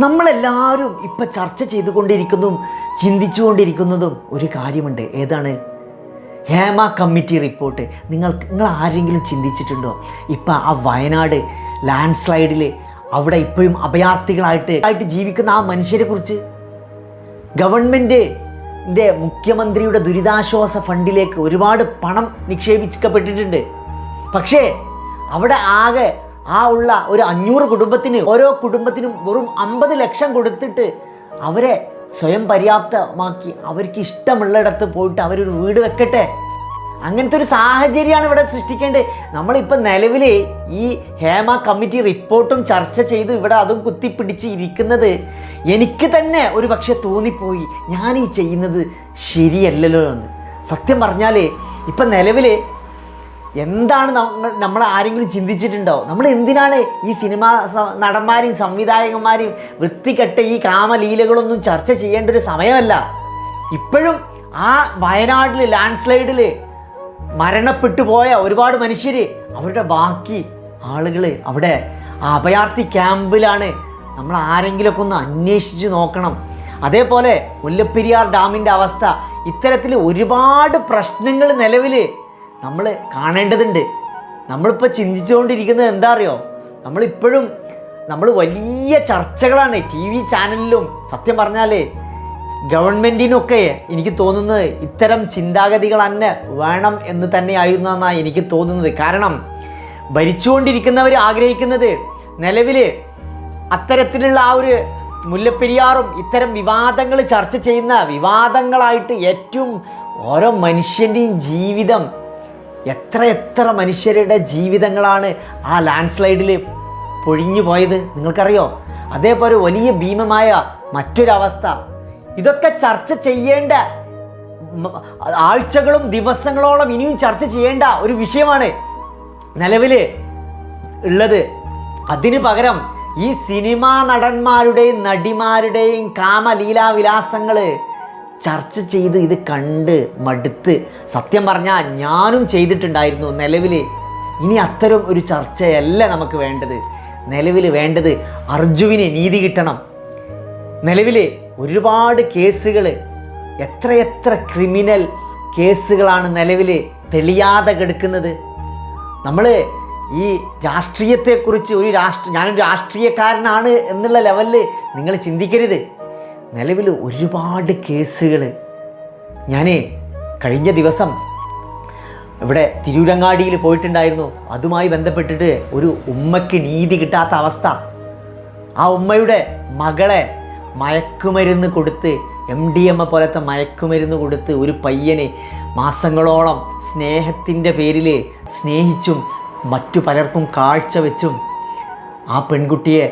നമ്മളെല്ലാവരും ഇപ്പം ചർച്ച ചെയ്തുകൊണ്ടിരിക്കുന്നതും ചിന്തിച്ചുകൊണ്ടിരിക്കുന്നതും ഒരു കാര്യമുണ്ട്. ഏതാണ്? Hema committee report. നിങ്ങൾ നിങ്ങൾ ആരെങ്കിലും ചിന്തിച്ചിട്ടുണ്ടോ? ഇപ്പം ആ വയനാട് ലാൻഡ് സ്ലൈഡിൽ അവിടെ ഇപ്പോഴും അഭയാർത്ഥികളായിട്ട് ആയിട്ട് ജീവിക്കുന്ന ആ മനുഷ്യരെ കുറിച്ച്. ഗവൺമെന്റ് മുഖ്യമന്ത്രിയുടെ ദുരിതാശ്വാസ ഫണ്ടിലേക്ക് ഒരുപാട് പണം നിക്ഷേപിക്കപ്പെട്ടിട്ടുണ്ട്. പക്ഷേ അവിടെ ആകെ ആ ഉള്ള ഒരു അഞ്ഞൂറ് കുടുംബത്തിന് ഓരോ കുടുംബത്തിനും വെറും അമ്പത് ലക്ഷം കൊടുത്തിട്ട് അവരെ സ്വയം പര്യാപ്തമാക്കി. അവർക്ക് ഇഷ്ടമുള്ളിടത്ത് പോയിട്ട് അവരൊരു വീട് വെക്കട്ടെ. അങ്ങനത്തെ ഒരു സാഹചര്യമാണ് ഇവിടെ സൃഷ്ടിക്കേണ്ടത്. നമ്മളിപ്പോൾ നിലവിൽ ഈ ഹേമ കമ്മിറ്റി റിപ്പോർട്ടും ചർച്ച ചെയ്തു. ഇവിടെ അതും കുത്തിപ്പിടിച്ച് ഇരിക്കുന്നത് എനിക്ക് തന്നെ ഒരു പക്ഷേ തോന്നിപ്പോയി. ഞാൻ ഈ ചെയ്യുന്നത് ശരിയല്ലല്ലോ എന്ന്. സത്യം പറഞ്ഞാൽ ഇപ്പം നിലവിൽ എന്താണ് നമ്മൾ ആരെങ്കിലും ചിന്തിച്ചിട്ടുണ്ടോ? നമ്മൾ എന്തിനാണ് ഈ സിനിമാ നടന്മാരെയും സംവിധായകന്മാരെയും വൃത്തികെട്ട ഈ കാമലീലകളൊന്നും ചർച്ച ചെയ്യേണ്ട ഒരു സമയമല്ല. ഇപ്പോഴും ആ വയനാട്ടിൽ ലാൻഡ് സ്ലൈഡിൽ മരണപ്പെട്ടു പോയ ഒരുപാട് മനുഷ്യർ അവരുടെ ബാക്കി ആളുകൾ അവിടെ അഭയാർത്ഥി ക്യാമ്പിലാണ്. നമ്മൾ ആരെങ്കിലുമൊക്കെ ഒന്ന് അന്വേഷിച്ച് നോക്കണം. അതേപോലെ മുല്ലപ്പെരിയാർ ഡാമിന്റെ അവസ്ഥ. ഇത്തരത്തിൽ ഒരുപാട് പ്രശ്നങ്ങൾ നിലവിൽ നമ്മൾ കാണേണ്ടതുണ്ട്. നമ്മളിപ്പോൾ ചിന്തിച്ചുകൊണ്ടിരിക്കുന്നത് എന്താ അറിയോ നമ്മളിപ്പോഴും നമ്മൾ വലിയ ചർച്ചകളാണ് ടി വി ചാനലിലും സത്യം പറഞ്ഞാൽ ഗവൺമെന്റിനൊക്കെ എനിക്ക് തോന്നുന്നത് ഇത്തരം ചിന്താഗതികൾ തന്നെ വേണം എന്ന് തന്നെയായിരുന്നു എന്നാണ് എനിക്ക് തോന്നുന്നത്. കാരണം ഭരിച്ചുകൊണ്ടിരിക്കുന്നവർ ആഗ്രഹിക്കുന്നത് നിലവിൽ അത്തരത്തിലുള്ള ആ ഒരു മുല്ലപ്പെരിയാറും ഇത്തരം വിവാദങ്ങൾ ചർച്ച ചെയ്യുന്ന വിവാദങ്ങളായിട്ട് ഏറ്റവും ഓരോ മനുഷ്യന്റെയും ജീവിതം എത്ര എത്ര മനുഷ്യരുടെ ജീവിതങ്ങളാണ് ആ ലാൻഡ് സ്ലൈഡിൽ പൊഴിഞ്ഞു പോയത്? നിങ്ങൾക്കറിയോ? അതേപോലെ വലിയ ഭീമമായ മറ്റൊരവസ്ഥ. ഇതൊക്കെ ചർച്ച ചെയ്യേണ്ട ആഴ്ചകളും ദിവസങ്ങളോളം ഇനിയും ചർച്ച ചെയ്യേണ്ട ഒരു വിഷയമാണ് നിലവിൽ ഉള്ളത്. അതിനു പകരം ഈ സിനിമാ നടന്മാരുടെയും നടിമാരുടെയും കാമലീലാവിലാസങ്ങൾ ചർച്ച ചെയ്ത് ഇത് കണ്ട് മടുത്ത് സത്യം പറഞ്ഞാൽ ഞാനും ചെയ്തിട്ടുണ്ടായിരുന്നു നിലവിൽ ഇനി അത്തരം ഒരു ചർച്ചയല്ല നമുക്ക് വേണ്ടത്. നിലവിൽ വേണ്ടത് അർജുവിന് നീതി കിട്ടണം. നിലവിൽ ഒരുപാട് കേസുകൾ എത്രയെത്ര ക്രിമിനൽ കേസുകളാണ് നിലവിൽ തെളിയാതെ കിടക്കുന്നത്. നമ്മൾ ഈ രാഷ്ട്രീയത്തെക്കുറിച്ച് ഒരു രാഷ്ട്ര ഞാനൊരു രാഷ്ട്രീയക്കാരനാണ് എന്നുള്ള ലെവലിൽ നിങ്ങൾ ചിന്തിക്കരുത്. നിലവിൽ ഒരുപാട് കേസുകൾ ഞാൻ കഴിഞ്ഞ ദിവസം ഇവിടെ തിരൂരങ്ങാടിയിൽ പോയിട്ടുണ്ടായിരുന്നു. അതുമായി ബന്ധപ്പെട്ടിട്ട് ഒരു ഉമ്മയ്ക്ക് നീതി കിട്ടാത്ത അവസ്ഥ. ആ ഉമ്മയുടെ മകളെ മയക്കുമരുന്ന് കൊടുത്ത് എം ഡി എം എ പോലത്തെ മയക്കുമരുന്ന് കൊടുത്ത് ഒരു പയ്യനെ മാസങ്ങളോളം സ്നേഹത്തിന്റെ പേരിൽ സ്നേഹിച്ചും മറ്റു പലർക്കും കാഴ്ച വെച്ചും ആ പെൺകുട്ടിയെ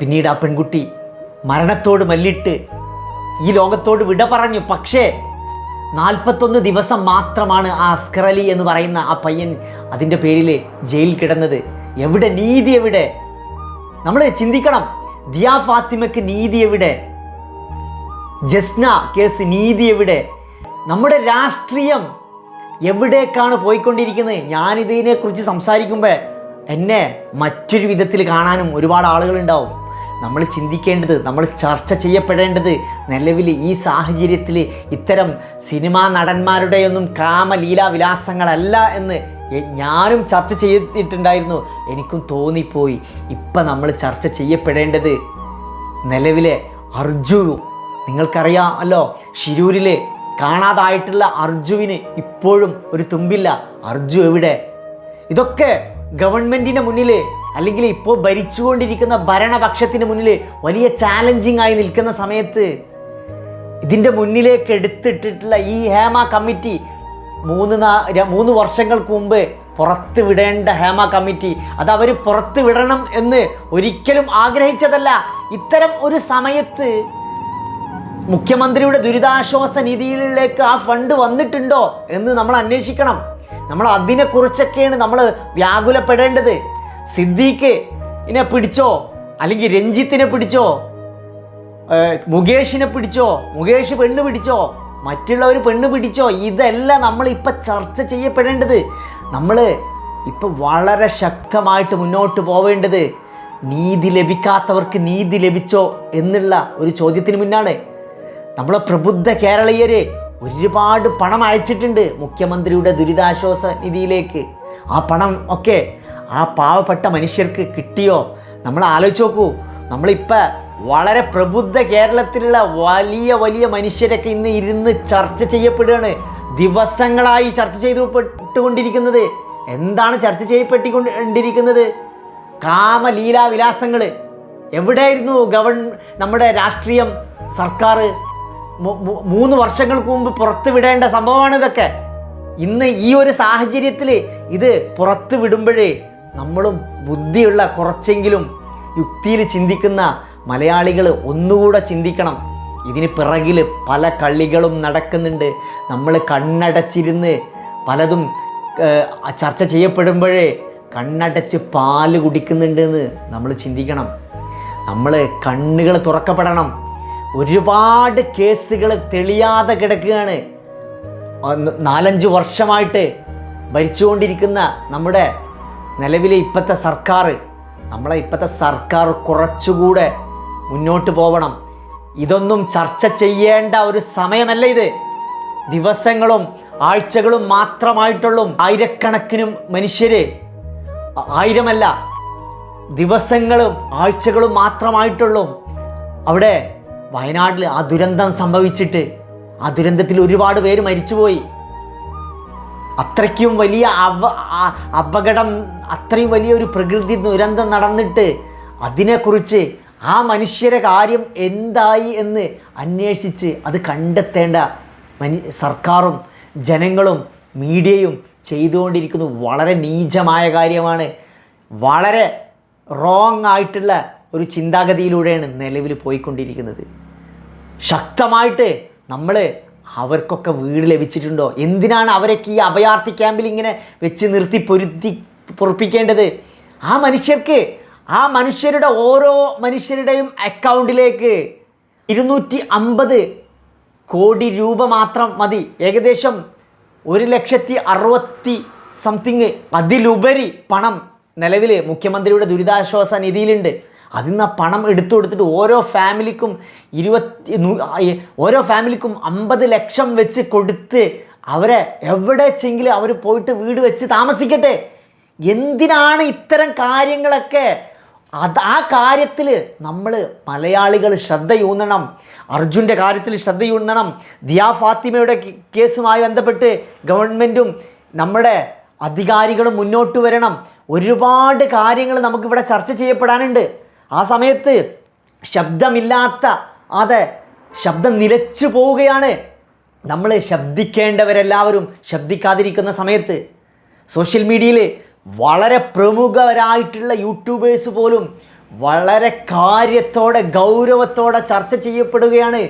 പിന്നീട് ആ പെൺകുട്ടി മരണത്തോട് മല്ലിട്ട് ഈ ലോകത്തോട് വിട പറഞ്ഞു. പക്ഷേ നാൽപ്പത്തൊന്ന് ദിവസം മാത്രമാണ് ആ അസ്കർ അലി എന്ന് പറയുന്ന ആ പയ്യൻ അതിന്റെ പേരിൽ ജയിലിൽ കിടന്നത്. എവിടെ നീതി എവിടെ? നമ്മൾ ചിന്തിക്കണം. ദിയാ ഫാത്തിമയ്ക്ക് നീതി എവിടെ? ജസ്ന കേസ് നീതി എവിടെ? നമ്മുടെ രാഷ്ട്രീയം എവിടേക്കാണ് പോയിക്കൊണ്ടിരിക്കുന്നത്? ഞാനിതിനെക്കുറിച്ച് സംസാരിക്കുമ്പോൾ എന്നെ മറ്റൊരു വിധത്തിൽ കാണാനും ഒരുപാട് ആളുകളുണ്ടാവും. നമ്മൾ ചിന്തിക്കേണ്ടത് നമ്മൾ ചർച്ച ചെയ്യപ്പെടേണ്ടത് നിലവിൽ ഈ സാഹചര്യത്തിൽ ഇത്തരം സിനിമാ നടന്മാരുടെയൊന്നും കാമലീലാവിലാസങ്ങളല്ല എന്ന് ഞാനും ചർച്ച ചെയ്തിട്ടുണ്ടായിരുന്നു. എനിക്കും തോന്നിപ്പോയി. ഇപ്പം നമ്മൾ ചർച്ച ചെയ്യപ്പെടേണ്ടത് നിലവിലെ അർജു നിങ്ങൾക്കറിയാമല്ലോ ഷിരൂരിൽ കാണാതായിട്ടുള്ള അർജുവിന് ഇപ്പോഴും ഒരു തുമ്പില്ല. അർജു എവിടെ? ഇതൊക്കെ ഗവൺമെന്റിന്റെ മുന്നിൽ അല്ലെങ്കിൽ ഇപ്പോൾ ഭരിച്ചുകൊണ്ടിരിക്കുന്ന ഭരണപക്ഷത്തിന് മുന്നിൽ വലിയ ചാലഞ്ചിങ് ആയി നിൽക്കുന്ന സമയത്ത് ഇതിന്റെ മുന്നിലേക്ക് എടുത്തിട്ടിട്ടുള്ള ഈ ഹേമ കമ്മിറ്റി മൂന്ന് നാ- മൂന്ന് വർഷങ്ങൾക്ക് മുമ്പ് പുറത്ത് വിടേണ്ട ഹേമ കമ്മിറ്റി. അത് അവർ പുറത്ത് വിടണം എന്ന് ഒരിക്കലും ആഗ്രഹിച്ചതല്ല. ഇത്തരം ഒരു സമയത്ത് മുഖ്യമന്ത്രിയുടെ ദുരിതാശ്വാസ നിധിയിലേക്ക് ആ ഫണ്ട് വന്നിട്ടുണ്ടോ എന്ന് നമ്മൾ അന്വേഷിക്കണം. നമ്മൾ അതിനെക്കുറിച്ചൊക്കെയാണ് നമ്മൾ വ്യാകുലപ്പെടേണ്ടത്. സിദ്ദീഖ് ഇനെ പിടിച്ചോ? അല്ലെങ്കിൽ രഞ്ജിത്തിനെ പിടിച്ചോ? മുകേഷിനെ പിടിച്ചോ? മുകേഷ് പെണ്ണ് പിടിച്ചോ? മറ്റുള്ളവർ പെണ്ണ് പിടിച്ചോ? ഇതല്ല നമ്മൾ ഇപ്പം ചർച്ച ചെയ്യപ്പെടേണ്ടത്. നമ്മൾ ഇപ്പം വളരെ ശക്തമായിട്ട് മുന്നോട്ട് പോവേണ്ടത് നീതി ലഭിക്കാത്തവർക്ക് നീതി ലഭിച്ചോ എന്നുള്ള ഒരു ചോദ്യത്തിന് മുന്നാണ്. നമ്മളെ പ്രബുദ്ധ കേരളീയര് ഒരുപാട് പണം അയച്ചിട്ടുണ്ട് മുഖ്യമന്ത്രിയുടെ ദുരിതാശ്വാസ നിധിയിലേക്ക്. ആ പണം ഒക്കെ ആ പാവപ്പെട്ട മനുഷ്യർക്ക് കിട്ടിയോ? നമ്മൾ ആലോചിച്ച് നോക്കൂ. നമ്മളിപ്പോൾ വളരെ പ്രബുദ്ധ കേരളത്തിലുള്ള വലിയ വലിയ മനുഷ്യരൊക്കെ ഇന്ന് ഇരുന്ന് ചർച്ച ചെയ്യപ്പെടുകയാണ്. ദിവസങ്ങളായി ചർച്ച ചെയ്തുപെട്ടുകൊണ്ടിരിക്കുന്നത്. എന്താണ് ചർച്ച ചെയ്യപ്പെട്ടിക്കൊണ്ടിരിക്കുന്നത്? കാമലീലാവിലാസങ്ങൾ എവിടെയായിരുന്നു ഗവൺ നമ്മുടെ രാഷ്ട്രീയം സർക്കാർ? മൂന്ന് വർഷങ്ങൾക്ക് മുമ്പ് പുറത്ത് വിടേണ്ട സംഭവമാണ് ഇതൊക്കെ ഇന്ന് ഈ ഒരു സാഹചര്യത്തിൽ ഇത് പുറത്ത് വിടുമ്പോഴേ നമ്മളും ബുദ്ധിയുള്ള കുറച്ചെങ്കിലും യുക്തിയിൽ ചിന്തിക്കുന്ന മലയാളികൾ ഒന്നുകൂടെ ചിന്തിക്കണം. ഇതിന് പിറകിൽ പല കളികളും നടക്കുന്നുണ്ട്. നമ്മൾ കണ്ണടച്ചിരുന്ന് പലതും ചർച്ച ചെയ്യപ്പെടുമ്പോഴേ കണ്ണടച്ച് പാൽ കുടിക്കുന്നുണ്ടെന്ന് നമ്മൾ ചിന്തിക്കണം. നമ്മൾ കണ്ണുകൾ തുറക്കപ്പെടണം. ഒരുപാട് കേസുകൾ തെളിയാതെ കിടക്കുകയാണ്. നാലഞ്ച് വർഷമായിട്ട് ഭരിച്ചുകൊണ്ടിരിക്കുന്ന നമ്മുടെ നിലവിലെ ഇപ്പോഴത്തെ സർക്കാർ നമ്മളെ ഇപ്പോഴത്തെ സർക്കാർ കുറച്ചുകൂടെ മുന്നോട്ട് പോകണം ഇതൊന്നും ചർച്ച ചെയ്യേണ്ട ഒരു സമയമല്ല ഇത്. ദിവസങ്ങളും ആഴ്ചകളും മാത്രമായിട്ടുള്ളൂ ആയിരക്കണക്കിനും മനുഷ്യർ ആയിരമല്ല ദിവസങ്ങളും ആഴ്ചകളും മാത്രമായിട്ടുള്ളൂ അവിടെ വയനാട്ടിൽ ആ ദുരന്തം സംഭവിച്ചിട്ട്. ആ ദുരന്തത്തിൽ ഒരുപാട് പേര് മരിച്ചുപോയി. അത്രയ്ക്കും വലിയ അവ അപകടം അത്രയും വലിയ ഒരു പ്രകൃതി ദുരന്തം നടന്നിട്ട് അതിനെക്കുറിച്ച് ആ മനുഷ്യരെ കാര്യം എന്തായി എന്ന് അന്വേഷിച്ച് അത് കണ്ടെത്തേണ്ട മനു സർക്കാരും ജനങ്ങളും മീഡിയയും ചെയ്തുകൊണ്ടിരിക്കുന്നത് വളരെ നീചമായ കാര്യമാണ്. വളരെ റോങ് ആയിട്ടുള്ള ഒരു ചിന്താഗതിയിലൂടെയാണ് നിലവിൽ പോയിക്കൊണ്ടിരിക്കുന്നത്. ശക്തമായിട്ട് നമ്മൾ അവർക്കൊക്കെ വീട് ലഭിച്ചിട്ടുണ്ടോ? എന്തിനാണ് അവരൊക്കെ ഈ അഭയാർത്ഥി ക്യാമ്പിൽ ഇങ്ങനെ വെച്ച് നിർത്തി പൊരുത്തി പൊറപ്പിക്കേണ്ടത്? ആ മനുഷ്യർക്ക് ആ മനുഷ്യരുടെ ഓരോ മനുഷ്യരുടെയും അക്കൗണ്ടിലേക്ക് ഇരുന്നൂറ്റി അമ്പത് കോടി രൂപ മാത്രം മതി. ഏകദേശം ഒരു ലക്ഷത്തി അറുപത്തി സംതിങ് അതിലുപരി പണം നിലവിൽ മുഖ്യമന്ത്രിയുടെ ദുരിതാശ്വാസ നിധിയിലുണ്ട്. അതിൽ നിന്ന് ആ പണം എടുത്തു കൊടുത്തിട്ട് ഓരോ ഫാമിലിക്കും ഇരുപത്തി ഓരോ ഫാമിലിക്കും അമ്പത് ലക്ഷം വെച്ച് കൊടുത്ത് അവരെ എവിടെ വെച്ചെങ്കിലും അവർ പോയിട്ട് വീട് വെച്ച് താമസിക്കട്ടെ. എന്തിനാണ് ഇത്തരം കാര്യങ്ങളൊക്കെ? അത് ആ കാര്യത്തിൽ നമ്മൾ മലയാളികൾ ശ്രദ്ധയൂന്നണം. അർജുന്റെ കാര്യത്തിൽ ശ്രദ്ധയൂന്നണം. ദിയാ ഫാത്തിമയുടെ കേസുമായി ബന്ധപ്പെട്ട് ഗവൺമെന്റും നമ്മുടെ അധികാരികളും മുന്നോട്ട് വരണം. ഒരുപാട് കാര്യങ്ങൾ നമുക്കിവിടെ ചർച്ച ചെയ്യപ്പെടാനുണ്ട്. ആ സമയത്ത് ശബ്ദമില്ലാത്ത അതെ ശബ്ദം നിലച്ചു പോവുകയാണ്. നമ്മൾ ശബ്ദിക്കേണ്ടവരെല്ലാവരും ശബ്ദിക്കാതിരിക്കുന്ന സമയത്ത് സോഷ്യൽ മീഡിയയിൽ വളരെ പ്രമുഖരായിട്ടുള്ള യൂട്യൂബേഴ്സ് പോലും വളരെ കാര്യത്തോടെ ഗൗരവത്തോടെ ചർച്ച ചെയ്യപ്പെടുകയാണ്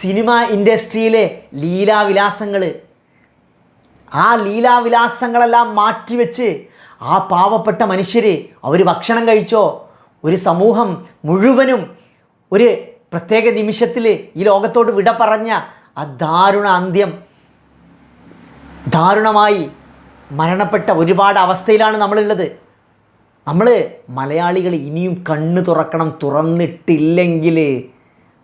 സിനിമ ഇൻഡസ്ട്രിയിലെ ലീലാവിലാസങ്ങൾ ആ ലീലാവിലാസങ്ങളെല്ലാം മാറ്റിവെച്ച് ആ പാവപ്പെട്ട മനുഷ്യർ അവർ ഭക്ഷണം കഴിച്ചോ ഒരു സമൂഹം മുഴുവനും ഒരു പ്രത്യേക നിമിഷത്തിൽ ഈ ലോകത്തോട് വിട പറഞ്ഞ ആ ദാരുണ അന്ത്യം ദാരുണമായി മരണപ്പെട്ട ഒരുപാട് അവസ്ഥയിലാണ് നമ്മളുള്ളത്. നമ്മൾ മലയാളികൾ ഇനിയും കണ്ണ് തുറക്കണം തുറന്നിട്ടില്ലെങ്കിൽ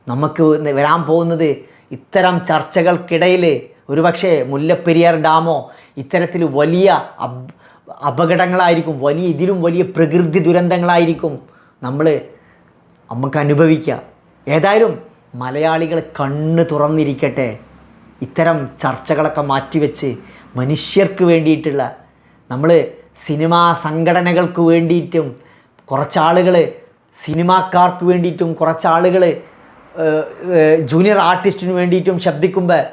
നമുക്ക് വരാൻ പോകുന്നത് ഇത്തരം ചർച്ചകൾക്കിടയിൽ ഒരുപക്ഷെ മുല്ലപ്പെരിയാർ ഡാമോ ഇത്തരത്തിൽ വലിയ അപകടങ്ങളായിരിക്കും വലിയ ഇതിലും വലിയ പ്രകൃതി ദുരന്തങ്ങളായിരിക്കും. നമ്മൾ നമുക്ക് അനുഭവിക്കുക ഏതായാലും മലയാളികൾ കണ്ണ് തുറന്നിരിക്കട്ടെ. ഇത്തരം ചർച്ചകളൊക്കെ മാറ്റിവെച്ച് മനുഷ്യർക്ക് വേണ്ടിയിട്ടുള്ള നമ്മൾ സിനിമാ സംഘടനകൾക്ക് വേണ്ടിയിട്ടും കുറച്ചാളുകൾ സിനിമാക്കാർക്ക് വേണ്ടിയിട്ടും കുറച്ചാളുകൾ ജൂനിയർ ആർട്ടിസ്റ്റിന് വേണ്ടിയിട്ടും ശബ്ദിക്കുമ്പോൾ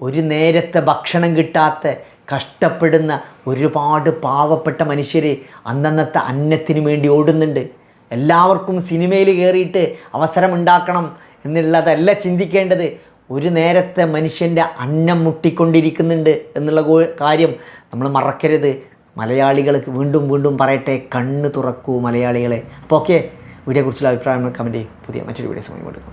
ഒരു നേരത്തെ ഭക്ഷണം കിട്ടാത്ത കഷ്ടപ്പെടുന്ന ഒരുപാട് പാവപ്പെട്ട മനുഷ്യർ അന്നന്നത്തെ അന്നത്തിന് വേണ്ടി ഓടുന്നുണ്ട്. എല്ലാവർക്കും സിനിമയിൽ കയറിയിട്ട് അവസരമുണ്ടാക്കണം എന്നുള്ളതല്ല ചിന്തിക്കേണ്ടത്. ഒരു നേരത്തെ മനുഷ്യന്റെ അന്നം മുട്ടിക്കൊണ്ടിരിക്കുന്നുണ്ട് എന്നുള്ള കാര്യം നമ്മൾ മറക്കരുത്. മലയാളികൾക്ക് വീണ്ടും വീണ്ടും പറയട്ടെ കണ്ണ് തുറക്കൂ മലയാളികളെ. അപ്പോൾ ഓക്കെ വീഡിയോയെക്കുറിച്ചുള്ള അഭിപ്രായങ്ങൾ കമന്റ് ചെയ്യും. പുതിയ മറ്റൊരു വീഡിയോ സമയം കൊടുക്കും